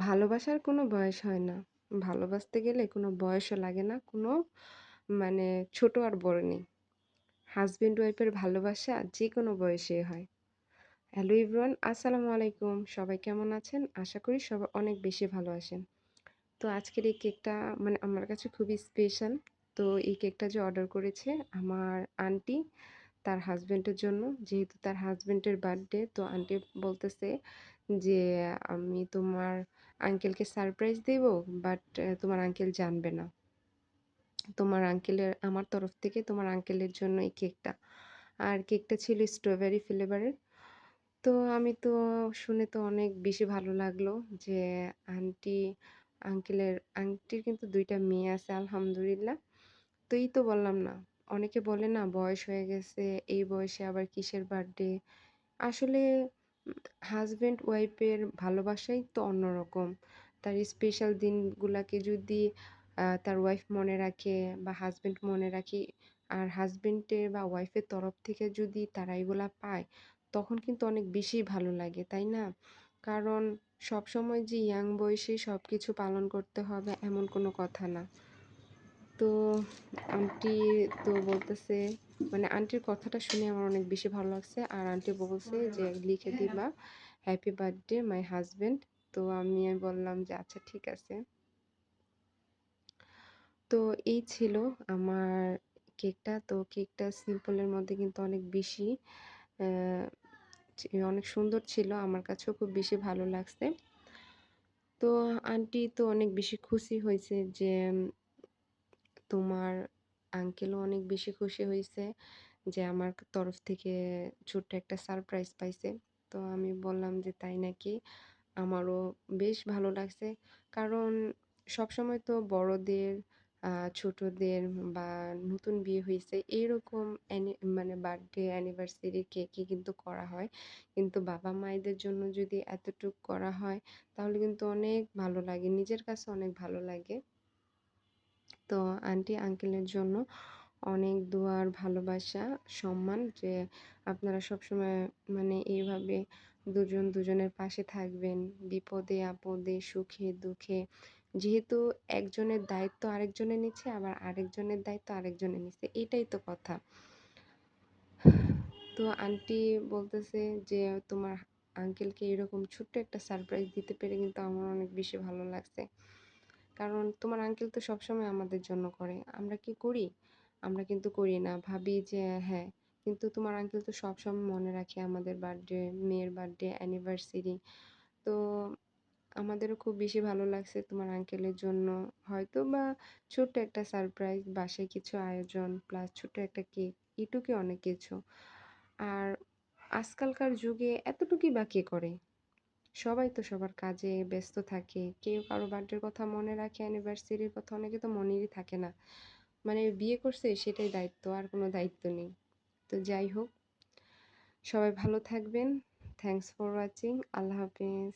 ভালোবাসার কোনো বয়স হয় না। ভালোবাসতে গেলে কোনো বয়সও লাগে না। কোনো মানে ছোট আর বড় নেই। হাসব্যান্ড ওয়াইফের ভালোবাসা যে কোনো বয়সেই হয়। হ্যালো এভরিওয়ান, আসসালামু আলাইকুম। সবাই কেমন আছেন? আশা করি সবাই অনেক বেশি ভালো আছেন। তো আজকের এই কেকটা মানে আমার কাছে খুবই স্পেশাল। তো এই কেকটা যে অর্ডার করেছে আমার আন্টি তার হাসব্যান্ডের জন্য। যেহেতু তার হাসব্যান্ডের বার্থডে তো আন্টি বলতেছে যে, "আমি তোমার আঙ্কেলকে সারপ্রাইজ দেব বাট তোমার আঙ্কেল জানবে না। তোমার আঙ্কেলের আমার তরফ থেকে তোমার আঙ্কেলের জন্য এই কেকটা।" আর কেকটা ছিল স্ট্রবেরি ফ্লেভারের। তো আমি তো শুনে তো অনেক বেশি ভালো লাগল যে আন্টি আঙ্কেলের আন্টির কিন্তু দুইটা মেয়ে আছে আলহামদুলিল্লাহ। তো এই তো বললাম না, অনেকে বলে না বয়স হয়ে গেছে, এই বয়সে আবার কিসের বার্থডে? আসলে হাসব্যান্ড ওয়াইফের ভালোবাসাই তো অন্যরকম। তার স্পেশাল দিনগুলাকে যদি তার ওয়াইফ মনে রাখে বা হাসব্যান্ড মনে রাখে আর হাসব্যান্ডের বা ওয়াইফের তরফ থেকে যদি তারা এগুলা পায়, তখন কিন্তু অনেক বেশি ভালো লাগে, তাই না? কারণ সবসময় যে ইয়াং বয়সেই সবকিছু পালন করতে হবে এমন কোনো কথা না। তো আন্টি তো বলতেছে মানে আন্টির কথাটা শুনে আমার অনেক বেশি ভালো লাগছে। আর আন্টি বলছে যে লিখে দিবা হ্যাপি বার্থডে মাই হাসব্যান্ড। তো আমি বললাম যে আচ্ছা ঠিক আছে। তো এই ছিল আমার কেকটা। তো কেকটা সিম্পলের মধ্যে কিন্তু অনেক বেশি অনেক সুন্দর ছিল। আমার কাছেও খুব বেশি ভালো লাগছে। তো আন্টি তো অনেক বেশি খুশি হয়েছে যে তোমার আঙ্কেলও অনেক বেশি খুশি হয়েছে যে আমার তরফ থেকে ছোট্ট একটা সারপ্রাইজ পাইছে। তো আমি বললাম যে তাই নাকি? আমারও বেশ ভালো লাগছে। কারণ সবসময় তো বড়দের ছোটদের বা নতুন বিয়ে হয়েছে অ্যানি মানে বার্থডে অ্যানিভার্সারি কেকই কিন্তু করা হয়। কিন্তু বাবা-মায়েদের জন্য যদি এতটুক করা হয় তাহলে কিন্তু অনেক ভালো লাগে। নিজের কাছে অনেক ভালো লাগে। তো আন্টি আঙ্কেলের জন্য অনেক দোয়া আর ভালোবাসা, সম্মান যে আপনারা সবসময় মানে এইভাবে দুজন দুজনের পাশে থাকবেন। বিপদে আপদে, সুখে দুঃখে। যেহেতু একজনের দায়িত্ব আরেকজনে নিচ্ছে আবার আরেকজনের দায়িত্ব আরেকজনে নিচ্ছে। এটাই তো কথা। তো আন্টি বলতেছে যে তোমার আঙ্কেলকে এরকম ছোট্ট একটা সারপ্রাইজ দিতে পেরে কিন্তু আমার অনেক বেশি ভালো লাগছে। কারণ তোমার আঙ্কেল তো সবসময় আমাদের জন্য করে। আমরা কি করি? আমরা কিন্তু করি না। ভাবি যে হ্যাঁ, কিন্তু তোমার আঙ্কেল তো সবসময় মনে রাখে আমাদের বার্থডে, মেয়ের বার্থডে, অ্যানিভার্সারি। তো আমাদেরও খুব বেশি ভালো লাগছে তোমার আঙ্কেলের জন্য। হয়তো বা ছোট্ট একটা সারপ্রাইজ, বাসায় কিছু আয়োজন প্লাস ছোট্ট একটা কেক, এটুকুই অনেক কিছু। আর আজকালকার যুগে এতটুকুই বা কে করে? সবাই তো সবার কাজে ব্যস্ত থাকে। কেউ কারও বার্থডের কথা মনে রাখে, অ্যানিভার্সারির কথা অনেকে তো মনেরই থাকে না। মানে বিয়ে করছে সেটাই দায়িত্ব, আর কোনো দায়িত্ব নেই। তো যাই হোক, সবাই ভালো থাকবেন। Thanks for watching. আল্লাহ হাফেজ।